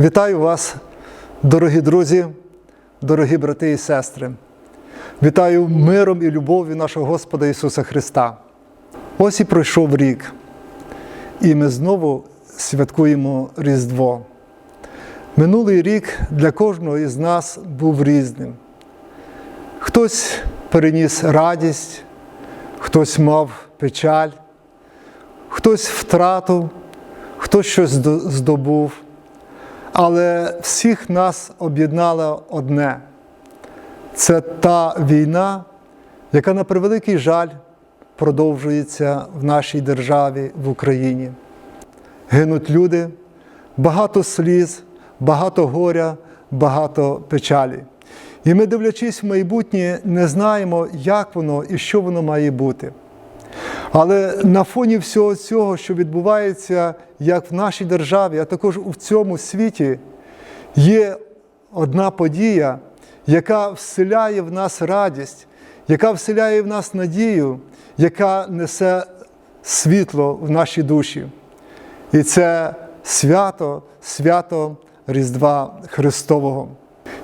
Вітаю вас, дорогі друзі, дорогі брати і сестри. Вітаю миром і любов'ю нашого Господа Ісуса Христа. Ось і пройшов рік, і ми знову святкуємо Різдво. Минулий рік для кожного із нас був різним. Хтось переніс радість, хтось мав печаль, хтось втрату, хтось щось здобув. Але всіх нас об'єднало одне це та війна, яка на превеликий жаль продовжується в нашій державі в Україні. Гинуть люди, багато сліз, багато горя, багато печалі. І ми, дивлячись в майбутнє, не знаємо, як воно і що воно має бути. Але на фоні всього цього, що відбувається як в нашій державі, а також у цьому світі, є одна подія, яка вселяє в нас радість, яка вселяє в нас надію, яка несе світло в наші душі. І це свято, свято Різдва Христового.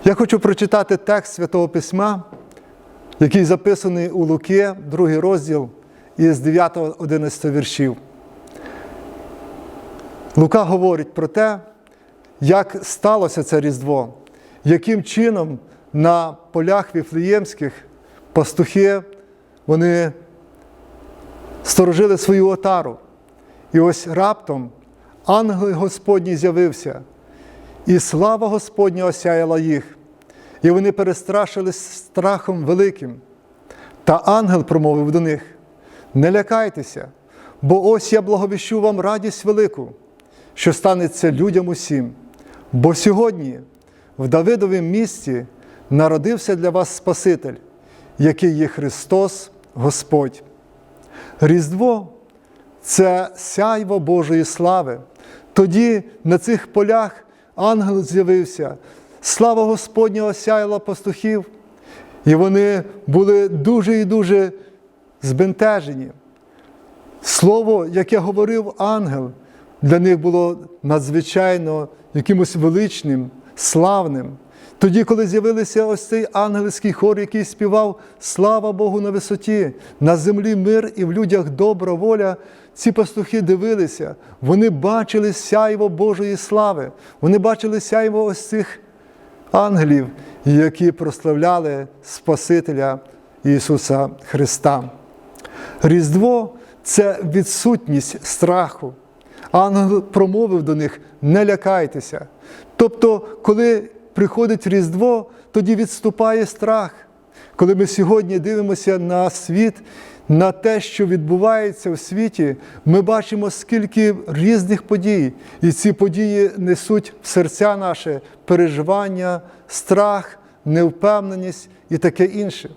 Я хочу прочитати текст Святого Письма, який записаний у Луки, другий розділ із 9-11 віршів. Лука говорить про те, як сталося це Різдво, яким чином на полях віфлеємських пастухи вони сторожили свою отару. І ось раптом ангел Господній з'явився, і слава Господня осяяла їх, і вони перестрашились страхом великим. Та ангел промовив до них: не лякайтеся, бо ось я благовіщу вам радість велику, що станеться людям усім. Бо сьогодні в Давидовім місті народився для вас Спаситель, який є Христос Господь. Різдво це сяйво Божої слави. Тоді на цих полях ангел з'явився, слава Господня осяяла пастухів, і вони були дуже і дуже збентежені. Слово, яке говорив ангел, для них було надзвичайно якимось величним, славним. Тоді, коли з'явився ось цей ангельський хор, який співав Слава Богу на висоті, на землі мир і в людях добра воля, ці пастухи дивилися, вони бачили сяйво Божої слави, вони бачили сяйво ось цих ангелів, які прославляли Спасителя Ісуса Христа. Різдво це відсутність страху. Ангел промовив до них: не лякайтеся. Тобто, коли приходить Різдво, тоді відступає страх. Коли ми сьогодні дивимося на світ, на те, що відбувається в світі, ми бачимо, скільки різних подій, і ці події несуть в серця наше переживання, страх, невпевненість і таке інше.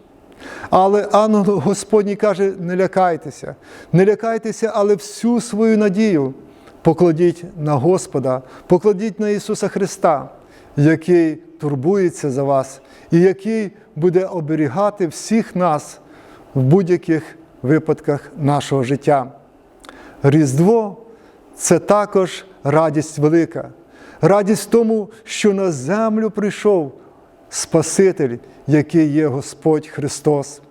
Але ангел Господній каже: не лякайтеся, не лякайтеся, але всю свою надію покладіть на Господа, покладіть на Ісуса Христа, який турбується за вас і який буде оберігати всіх нас в будь-яких випадках нашого життя. Різдво це також радість велика, радість тому, що на землю прийшов Спаситель, який є Господь Христос.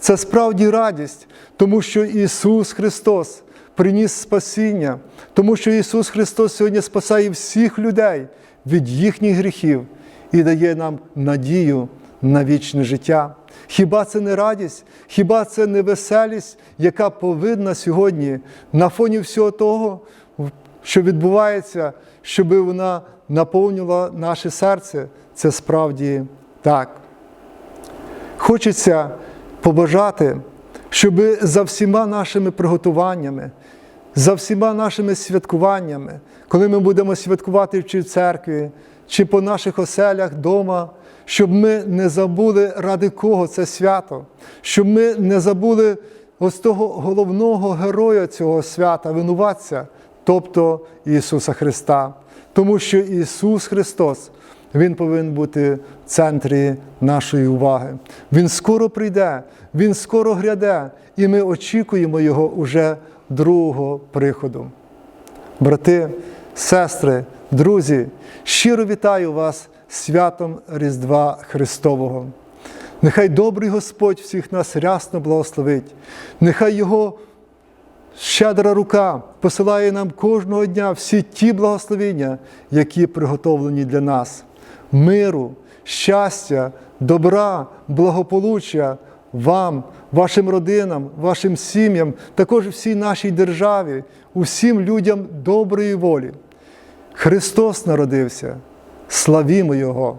Це справді радість, тому що Ісус Христос приніс спасіння, тому що Ісус Христос сьогодні спасає всіх людей від їхніх гріхів і дає нам надію на вічне життя. Хіба це не радість, хіба це не веселість, яка повинна сьогодні на фоні всього того, що відбувається, щоб вона наповнювала наше серце? Це справді так. Хочеться побажати, щоб за всіма нашими приготуваннями, за всіма нашими святкуваннями, коли ми будемо святкувати чи в церкві, чи по наших оселях вдома, щоб ми не забули, ради кого це свято, щоб ми не забули ось того головного героя цього свята, винуватця, тобто Ісуса Христа. Тому що Ісус Христос, Він повинен бути в центрі нашої уваги. Він скоро прийде, Він скоро гряде, і ми очікуємо Його уже другого приходу. Брати, сестри, друзі, щиро вітаю вас святом Різдва Христового. Нехай добрий Господь всіх нас рясно благословить, нехай Його щедра рука посилає нам кожного дня всі ті благословення, які приготовлені для нас. Миру, щастя, добра, благополуччя вам, вашим родинам, вашим сім'ям, також всій нашій державі, усім людям доброї волі. Христос народився, славімо Його!